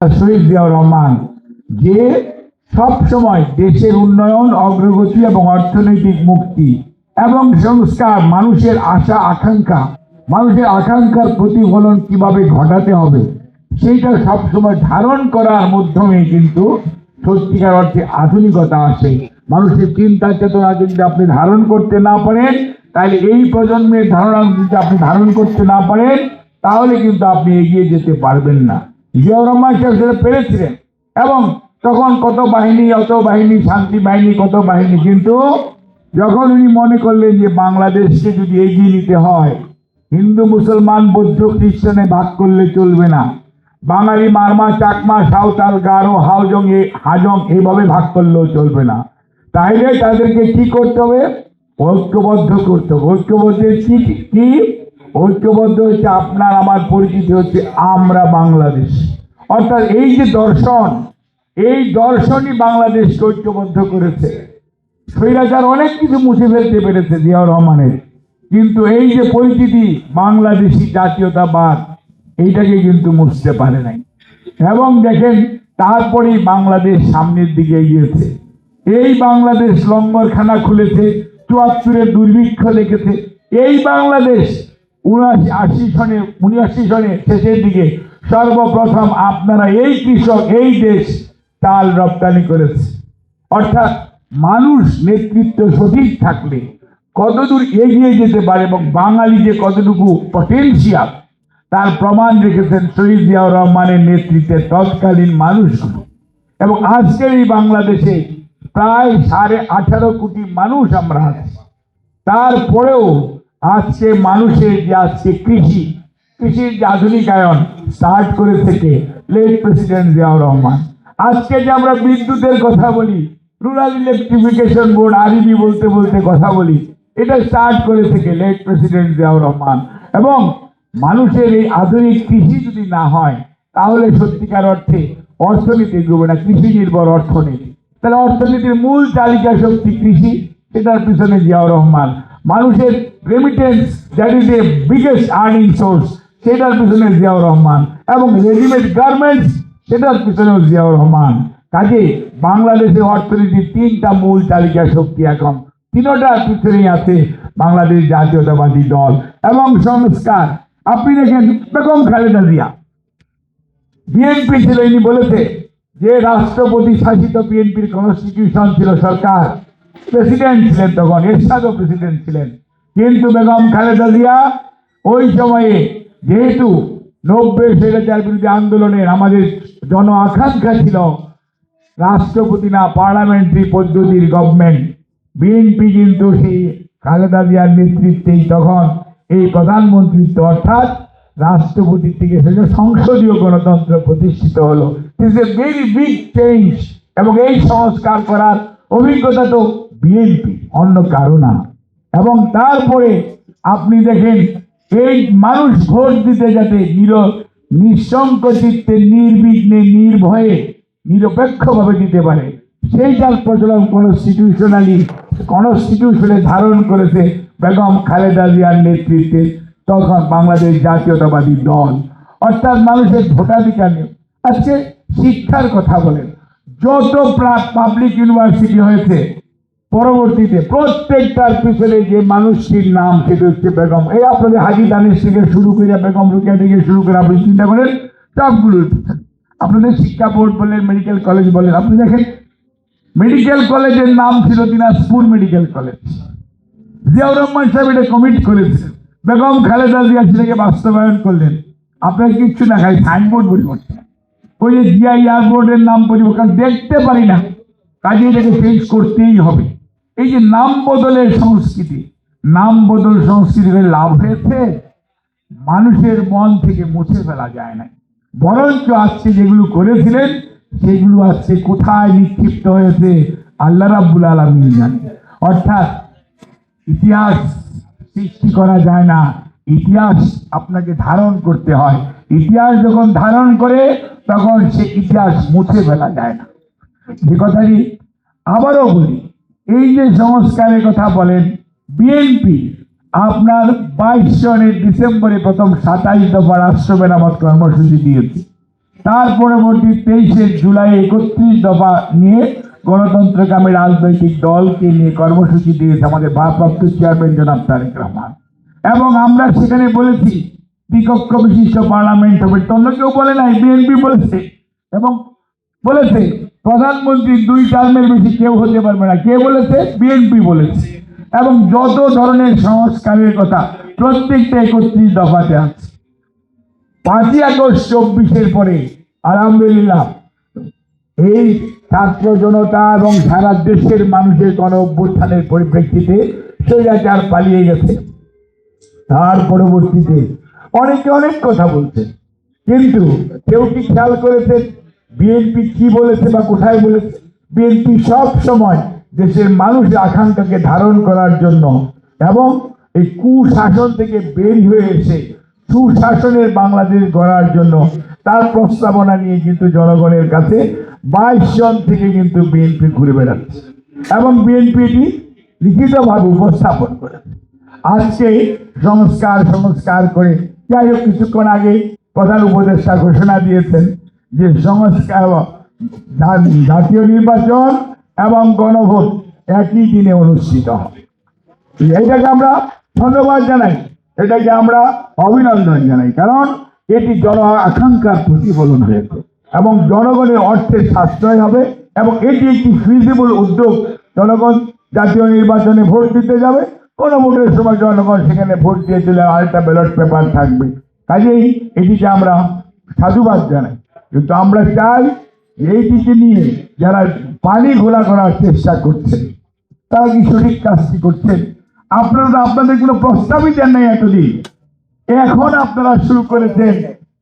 শহীদ জিয়াউর রহমান, যে সব সময় দেশের উন্নয়ন, অগ্রগতি এবং অর্থনৈতিক মুক্তি এবং সংস্কার, মানুষের আশা, আকাঙ্ক্ষা, মানুষের আকাঙ্ক্ষার প্রতিফলন কীভাবে ঘটাতে হবে, সেইটা সবসময় ধারণ করার মাধ্যমে কিন্তু সত্যিকার অর্থে আধুনিকতা আসে। মানুষের চিন্তা, চেতনা যদি আপনি ধারণ করতে না পারেন, তাহলে এই প্রজন্মের ধারণা যদি আপনি ধারণ করতে না পারেন, তাহলে কিন্তু আপনি এগিয়ে যেতে পারবেন না। জিয়াউর রহমান সেটা পেরেছিলেন। এবং তখন কত বাহিনী, অত বাহিনী, শান্তি বাহিনী, কত বাহিনী, কিন্তু যখন উনি মনে করলেন যে বাংলাদেশকে যদি এগিয়ে নিতে হয়, হিন্দু, মুসলমান, বৌদ্ধ, খ্রিস্টানে ভাগ করলে চলবে না। বাঙালি, মারমা, চাকমা, সাঁওতাল, গারো হাউজং এ, হাজং এইভাবে ভাগ করলেও চলবে না। তাইলে তাদেরকে কি করতে হবে? ঐক্যবদ্ধ করতে হবে। ঐক্যবদ্ধের কি? ঐক্যবদ্ধ হচ্ছে আপনার, আমার পরিচিতি হচ্ছে, আমরা বাংলাদেশ। অর্থাৎ এই যে দর্শন, এই দর্শনই বাংলাদেশকে ঐক্যবদ্ধ করেছে। স্বৈরাচার অনেক কিছু মুছে ফেলতে পেরেছে জিয়াউর রহমানের। কিন্তু এই যে পরিচিতি, বাংলাদেশি জাতীয়তাবাদ, এইটাকে কিন্তু মুছতে পারে নাই। এবং দেখেন, তারপরেই বাংলাদেশ সামনের দিকে এগিয়েছে। এই বাংলাদেশ লঙ্গরখানা খুলেছে, চুয়াত্তরের দুর্ভিক্ষ লেগেছে। এই বাংলাদেশ উনআশি, আশি সনে, উনআশি সনে শেষের দিকে সর্বপ্রথম আপনারা এই কৃষক, এই দেশ চাল রপ্তানি করেছে। অর্থাৎ মানুষ নেতৃত্ব সঠিক থাকলে কতদূর এগিয়ে যেতে পারে এবং বাঙালি যে কতটুকু পটেনশিয়াল তার প্রমাণ রেখেছেন শহীদ জিয়াউর রহমানের নেতৃত্বে তৎকালীন মানুষগুলো। এবং আজকের এই বাংলাদেশে প্রায় সাড়ে আঠারো কোটি মানুষ আমরা আছি। তারপরেও আজকে মানুষের যে আজকে কৃষি, কৃষির যে আধুনিকায়ন স্টার্ট করে থেকে লেট প্রেসিডেন্ট জিয়াউর রহমান। আজকে যে আমরা বিদ্যুতের কথা বলি রুরাল ইলেকট্রিফিকেশন বোর্ড আরবি বলতে বলতে কথা বলি, এটা স্টার্ট করে থেকে লেট প্রেসিডেন্ট জিয়াউর রহমান। এবং মানুষের এই আধুনিক কৃষি যদি না হয়, তাহলে সত্যিকার অর্থে অর্থনীতি এগোবে না, কৃষি নির্ভর অর্থনীতি। তাহলে অর্থনীতির মূল চালিকা শক্তি কৃষি, সেটার পিছনে জিয়াউর রহমান। মানুষের remittance that is a biggest earning source সেটার পিছনে জিয়াউর রহমান এবং রেডিমেড গার্মেন্টস সেটার পিছনেও জিয়াউর রহমান। কাজে বাংলাদেশের অর্থনীতির তিনটা মূল তালিকা শক্তি এখন। তিনোটার পিছনেই আছে বাংলাদেশ জাতীয়তাবাদী দল এবং সংস্কার। আপনি দেখেন, বেগম খালেদা জিয়া বিএনপি ছিল, ইনি বলেছে যে, রাষ্ট্রপতি শাসিত বিএনপির কনস্টিটিউশন ছিল সরকার। প্রেসিডেন্ট ছিলেন তখন, এরশাদও প্রেসিডেন্ট ছিলেন। কিন্তু বেগম খালেদা জিয়া ওই সময়ে যেহেতু নব্বই স্বৈরাচার বিরোধী আন্দোলনের আমাদের জন আকাঙ্ক্ষা ছিল, রাষ্ট্রপতি না পার্লামেন্টারি পদ্ধতির গভর্নমেন্ট বিএনপি কিন্তু সেই খালেদা জিয়ার নেতৃত্বেই তখন এই প্রধানমন্ত্রিত্ব অর্থাৎ রাষ্ট্রপতি থেকে সেটা সংসদীয় গণতন্ত্র প্রতিষ্ঠিত হলো। Is a very big change এবং এই সংস্কার করার অভিজ্ঞতা তো বিএনপি অন্য কারও না। এবং তারপরে আপনি দেখেন, এই মানুষ ভোট দিতে যাতে নির নিঃসঙ্ক চিত্তে নির্বিঘ্নে, নির্ভয়ে, নিরপেক্ষভাবে দিতে পারে, সেই সেইটার প্রচলন কনস্টিটিউশনালি কনস্টিটিউশনে ধারণ করেছে বেগম খালেদা জিয়ার নেতৃত্বে তখন বাংলাদেশ জাতীয়তাবাদী দল। অর্থাৎ মানুষের ভোটাধিকার নিয়ে। আজকে শিক্ষার কথা বলেন। যত পাবলিক ইউনিভার্সিটি হয়েছে, পরবর্তীতে প্রত্যেকটার পিছনে যে মানুষটির নাম, সেটা হচ্ছে বেগম। এই আপনাদের হাজি দানিশ থেকে শুরু করে বেগম রুকিয়া থেকে শুরু করে আপনি চিন্তা করেন সবগুলোর পিছনে। আপনাদের শিক্ষা বোর্ড বলেন মেডিকেল কলেজ বলেন, আপনি দেখেন মেডিকেল কলেজের নাম ছিল দিনাজপুর মেডিকেল কলেজ জিয়াউর রহমান সাহেব এটা কমিট করেছিলেন বেগম খালেদা জিয়া সেটাকে বাস্তবায়ন করলেন। আপনার কিচ্ছু না খাই সাইনবোর্ড পরিবর্তন। ওই জিয়া এয়ারপোর্টের নাম পরিবর্তন দেখতে পারি না। কাজে এটাকে চেঞ্জ করতেই হবে। এই যে নাম বদলের সংস্কৃতি, নাম বদল সংস্কৃতি লাভ হয়েছে? মানুষের মন থেকে মুছে ফেলা যায় না বরঞ্চ আজকে যেগুলো করেছিলেন, সেগুলো আজকে কোথায় নিক্ষিপ্ত হয়েছে, আল্লাহ রাব্বুল আলমিন জানে। অর্থাৎ ইতিহাস সৃষ্টি করা যায় না, ইতিহাস আপনাকে ধারণ করতে হয়। ইতিহাস যখন ধারণ করে, তখন সে ইতিহাস মুছে ফেলা যায় না। যে কথাটি আবারও বলি, এই যে সংস্কারের কথা বলেন বিএনপি আপনার বাইশ সনের ডিসেম্বরে প্রথম সাতাইশ দফা রাষ্ট্র মেরামত কর্মসূচি দিয়েছে। তার পরবর্তী তেইশে জুলাই একত্রিশ দফা নিয়ে গণতন্ত্রকামী রাজনৈতিক দলকে নিয়ে কর্মসূচি দিয়েছে আমাদের ভারপ্রাপ্ত চেয়ারম্যান জনাব তারেক রহমান। এবং আমরা সেখানে বলেছি দ্বিকক্ষ বিশিষ্ট পার্লামেন্ট হবে। অন্য কেউ বলে নাই, বিএনপি বলেছে। এবং বলেছে, প্রধানমন্ত্রী দুই টার্মের বেশি কেউ হতে পারবে না। কে বলেছে? বিএনপি বলেছে। এবং যত ধরনের সংস্কারের কথা প্রত্যেকটা একত্রিশ দফাতে আছে। পাঁচই আগস্ট চব্বিশের পরে, আলহামদুলিল্লাহ, এই ছাত্র জনতা এবং সারা দেশের মানুষের গণ অভ্যুত্থানের পরিপ্রেক্ষিতে স্বৈরাচার পালিয়ে গেছে। তার পরবর্তীতে অনেকে অনেক কথা বলছে কিন্তু কেউ কি খেয়াল করেছেন বিএনপি কি বলেছে বা কোথায় বলেছে? বিএনপি সব সময় দেশের মানুষের আকাঙ্ক্ষাকে ধারণ করার জন্য এবং এই কুশাসন থেকে বের হয়ে এসে সুশাসনের বাংলাদেশ গড়ার জন্য তার প্রস্তাবনা নিয়ে কিন্তু জনগণের কাছে বাইশ জন থেকে কিন্তু বিএনপি ঘুরে বেড়াচ্ছে এবং বিএনপি এটি লিখিতভাবে উপস্থাপন করেছে। আজকে সংস্কার সংস্কার করে যাই হোক, কিছুক্ষণ আগে প্রধান উপদেষ্টা ঘোষণা দিয়েছেন যে সংস্কার জাতীয় নির্বাচন এবং গণভোট একই দিনে অনুষ্ঠিত হবে। এইটাকে আমরা ধন্যবাদ জানাই। এটাকে আমরা অভিনন্দন জানাই। কারণ এটি জন আকাঙ্ক্ষার প্রতিফলন হয়েছে এবং জনগণের অর্থের সাশ্রয় হবে এবং এটি একটি ফিজিবল উদ্যোগ। জনগণ জাতীয় নির্বাচনে ভোট দিতে যাবে। কোনো ভোটের সময় জনগণ সেখানে ভোট দিয়ে দিলে আরেকটা ব্যালট পেপার থাকবে। কাজেই এটিকে আমরা সাধুবাদ জানাই। কিন্তু আমরা চাই এইটিকে নিয়ে যারা পানি ঘোলা করার চেষ্টা করছে তারা কি সঠিক কাজটি করছেন? আপনারা আপনাদের কোনো প্রস্তাবই দেন নাই এতদিন। এখন আপনারা শুরু করেছেন,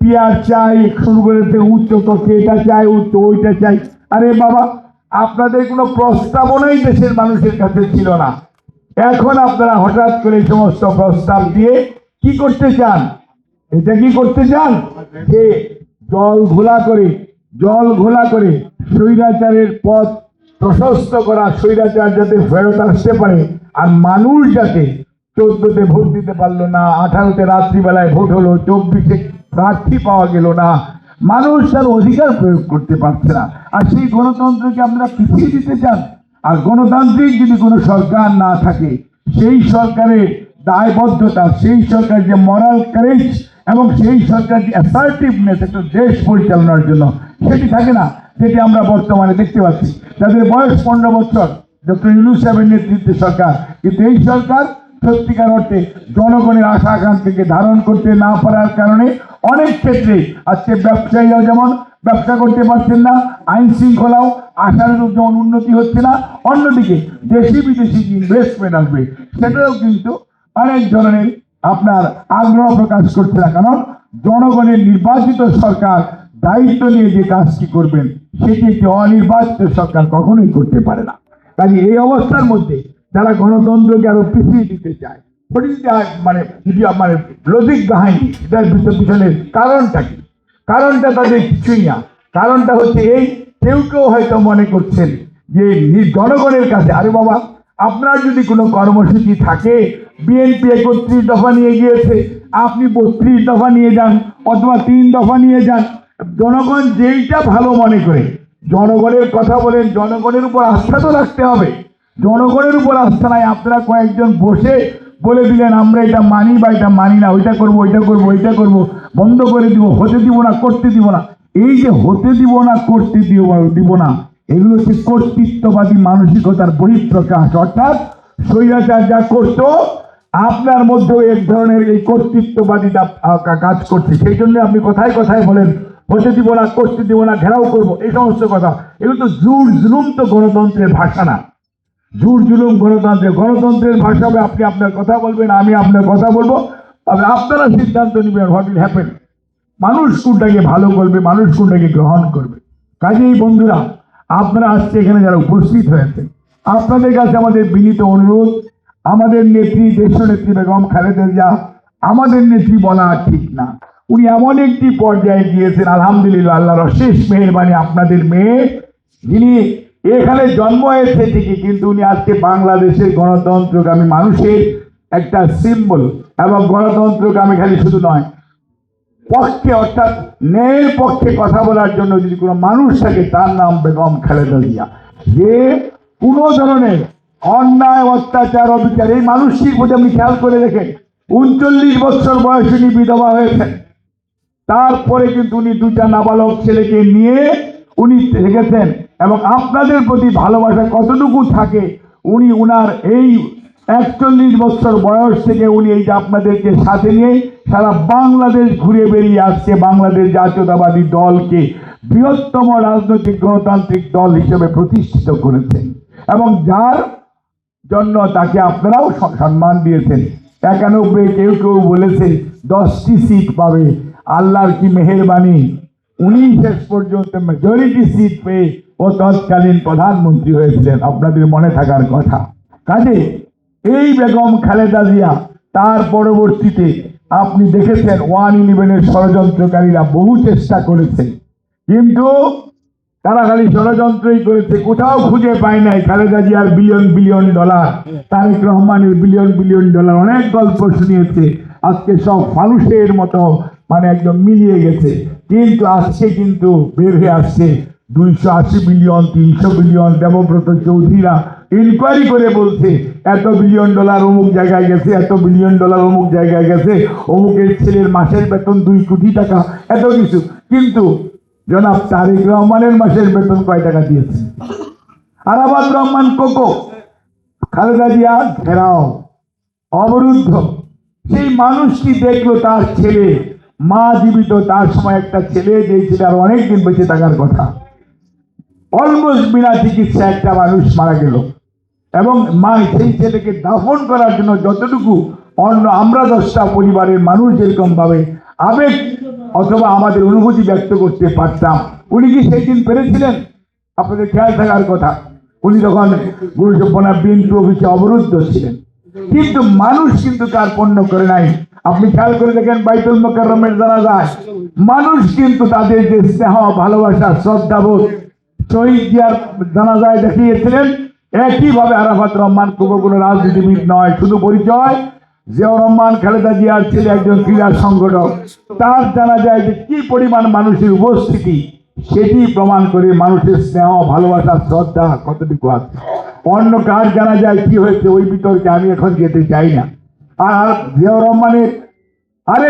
পিয়ার চাই, শুরু করেছেন উচ্চ কক্ষে এটা চাই, উচ্চ ওইটা চাই। আরে বাবা, আপনাদের কোনো প্রস্তাবনাই দেশের মানুষের কাছে ছিল না। এখন আপনারা হঠাৎ করে সমস্ত প্রস্তাব দিয়ে কি করতে চান? এটা কি করতে চান? যে জল ঘোলা করে, জল ঘোলা করে স্বৈরাচারের পথ প্রশস্ত করা, স্বৈরাচার যাতে ফেরত আসতে পারে আর মানুষ যাতে চোদ্দতে ভোট দিতে পারল না, আঠারোতে রাত্রিবেলায় ভোট হলো, চব্বিশে প্রার্থী পাওয়া গেল না, মানুষ তার অধিকার প্রয়োগ করতে পারছে না। আর সেই গণতন্ত্রকে আপনারা পিছিয়ে দিতে চান? আর গণতান্ত্রিক যদি কোনো সরকার না থাকে, সেই সরকারের দায়বদ্ধতা, সেই সরকার যে মরাল কারেজ এবং সেই সরকার যে অ্যাসার্টিভনেস একটা দেশ পরিচালনার জন্য, সেটি থাকে না, যেটি আমরা বর্তমানে দেখতে পাচ্ছি। যাদের বয়স পনেরো বছর, ডক্টর ইউনুস সাহেবের নেতৃত্বে সরকার। কিন্তু এই সরকার সত্যিকার অর্থে জনগণের আশা আকাঙ্ক্ষাকে ধারণ করতে না পারার কারণে অনেক ক্ষেত্রে আজকে ব্যবসায়ীরাও যেমন ব্যবসা করতে পারছেন না, আইন শৃঙ্খলাও আশানুরূপ যেমন উন্নতি হচ্ছে না, অন্যদিকে দেশি বিদেশি ইনভেস্টমেন্ট আসবে, সেটাও কিন্তু অনেক ধরনের আপনার আগ্রহ প্রকাশ করছে না। কারণ জনগণের নির্বাচিত সরকার দায়িত্ব নিয়ে যে কাজটি করবেন, সেটি একটি অনির্বাচিত সরকার কখনোই করতে পারে না। কাজে এই অবস্থার মধ্যে যারা গণতন্ত্রকে আরও পিছিয়ে দিতে চায় ওটিটা মানে যদি মানে লজিক কাহিনী এটার পিছনে কারণটা কি? কারণটা তাদের কিছুই না। কারণটা হচ্ছে এই, কেউ কেউ হয়তো মনে করছেন যে জনগণের কাছে, আরে বাবা, আপনার যদি কোনো কর্মসূচি থাকে বিএনপি একত্রিশ দফা নিয়ে গিয়েছে, আপনি বত্রিশ দফা নিয়ে যান অথবা তিন দফা নিয়ে যান, জনগণ যেইটা ভালো মনে করে, জনগণের কথা বলেন, জনগণের উপর আস্থা তো রাখতে হবে। জনগণের উপর আস্থা নাই, আপনারা কয়েকজন বসে বলে দিলেন, আমরা এটা মানি বা এটা মানি না, ওইটা করব ওইটা করব ওইটা করব, বন্ধ করে দিব, হতে দিব না, করতে দিব না। এই যে হতে দিব না, করতে দিব দিব না, এগুলো হচ্ছে কর্তৃত্ববাদী মানসিকতার বহিঃপ্রকাশ। অর্থাৎ স্বৈরাচার যা করতো, আপনার মধ্যেও এক ধরনের এই কর্তৃত্ববাদীটা কাজ করছে। সেই জন্য আপনি কথায় কথায় বলেন, হতে দিব না, করতে দিব না, ঘেরাও করব। এই সমস্ত কথা। এগুলো তো জোর জুলুম তো গণতন্ত্রের ভাষা না। জোর জুলুম গণতন্ত্রের গণতন্ত্রের ভাষা হবে আপনি আপনার কথা বলবেন, আমি আপনার কথা বলব। তবে আপনারা সিদ্ধান্ত নেবেন হোয়াট উইল হ্যাপেন মানুষ কোনটাকে ভালো করবে, মানুষ কোনটাকে গ্রহণ করবে। কাজেই বন্ধুরা, আপনারা আজকে এখানে যারা উপস্থিত হয়েছেন, আপনাদের কাছে আমাদের বিনীত অনুরোধ, আমাদের নেত্রী দেশ নেত্রী বেগম খালেদা জিয়া, আমাদের নেত্রী বলা ঠিক না। উনি এমন একটি পর্যায়ে গিয়েছেন, আলহামদুলিল্লাহ, আল্লাহর অশেষ মেহরবানি আপনাদের মেয়ে, যিনি এখানে জন্ম হয়েছে ঠিকই কিন্তু উনি আজকে বাংলাদেশের গণতন্ত্রকামী মানুষের একটা সিম্বল এবং গণতন্ত্রকামী খালি শুধু নয়, পক্ষে অর্থাৎ ন্যায়ের পক্ষে কথা বলার জন্য যদি কোনো মানুষ থাকে তার নাম বেগম খালেদা জিয়া। যে কোনো ধরনের অন্যায়, অত্যাচার, অবিচার, এই মানুষটির প্রতি আপনি খেয়াল করে দেখেন, উনচল্লিশ বছর বয়সে উনি বিধবা হয়েছেন। তারপরে কিন্তু উনি দুটা নাবালক ছেলেকে নিয়ে উনি থেকেছেন আপনাদের প্রতি ভালোবাসা কতটুকু থাকে, উনি উনার এই একচল্লিশ বছর বয়স থেকে উনি এই যে আপনাদেরকে সাথে নিয়ে সারা বাংলাদেশ ঘুরে বেরিয়ে আসছে, বাংলাদেশ জাতীয়তাবাদী দলকে বৃহত্তম রাজনৈতিক গণতান্ত্রিক দল হিসেবে প্রতিষ্ঠিত করেছেন এবং যার জন্য তাকে আপনারাও সম্মান দিয়েছেন। একানব্বই কেউ কেউ বলেছে দশটি সিট পাবে। আল্লাহর কি মেহেরবানি? উনি শেষ পর্যন্ত মেজরিটি সিট পেয়ে ও তৎকালীন প্রধানমন্ত্রী হয়েছিলেন, আপনাদের মনে থাকার কথা। কাজে, এই বেগম খালেদা জিয়া, তার পরবর্তীতে আপনি দেখেছেন ওয়ান ইলেভেনের ষড়যন্ত্রকারীরা বহু চেষ্টা করেছে। কিন্তু তারা খালি ষড়যন্ত্রই করেছে, কোথাও খুঁজে পায় নাই খালেদা জিয়ার বিলিয়ন বিলিয়ন ডলার, তারেক রহমানের বিলিয়ন বিলিয়ন ডলার অনেক গল্প শুনিয়েছে। আজকে সব মানুষের মতো মানে একদম মিলিয়ে গেছে। কিন্তু আজকে কিন্তু বের হয়ে আসছে দুইশো আশি বিলিয়ন, তিনশো বিলিয়ন দেবব্রত চৌধুরীরা ইনকোয়ারি করে বলছে, এত বিলিয়ন ডলার অমুক জায়গায় গেছে, এত বিলিয়ন ডলার অমুক জায়গায় গেছে, অমুকের ছেলের মাসের বেতন দুই কোটি টাকা, এত কিছু। কিন্তু জনাব তারেক রহমানের মাসের বেতন কয় টাকা দিয়েছে আরাবাদ রহমান কোকো, খালেদা জিয়া ঘেরাও, অবরুদ্ধ। সেই মানুষটি দেখল তার ছেলে, মা জীবিত, তার সময় একটা ছেলে যে ছেলে আর অনেকদিন বেঁচে থাকার কথা। অলমোস্ট বিনা চিকিৎসা একটা মানুষ মারা গেল। এবং মা সেই ছেলেকে দাফন করার জন্য যতটুকু অন্য আমরা দশটা পরিবারের মানুষ যেরকমভাবে আবেগ অথবা আমাদের অনুভূতি ব্যক্ত করতে পারতাম। উনি কি সেই দিন পেরেছিলেন? আপনাদের খেয়াল থাকার কথা। উনি তখন গুরুত্বপূর্ণ বিএনপি অফিসে অবরুদ্ধ ছিলেন। কিন্তু মানুষ কিন্তু তার পণ্য করে নাই। আপনি খেয়াল করে দেখেন বাইতুল মোকাররমের জানা যায় মানুষ কিন্তু তাদের যে স্নেহ, ভালোবাসা, শ্রদ্ধাবোধ শহীদ জিয়ার জানাজায় দেখিয়েছিলেন, একইভাবে আরাফাত রহমান কোনো কোনো রাজনীতিবিদ নয়, শুধু পরিচয়। জিয়াউর রহমান, খালেদা জিয়ার ছেলে, একজন ক্রীড়া সংগঠক। তার জানা যায় যে কি পরিমাণ মানুষের উপস্থিতি, সেটি প্রমাণ করে মানুষের স্নেহ, ভালোবাসা, শ্রদ্ধা কতটুকু আছে। অন্য কার জানা যায় কি হয়েছে, ওই বিতর্কে আমি এখন যেতে চাই না। আর জিয়াউর রহমানের আরেক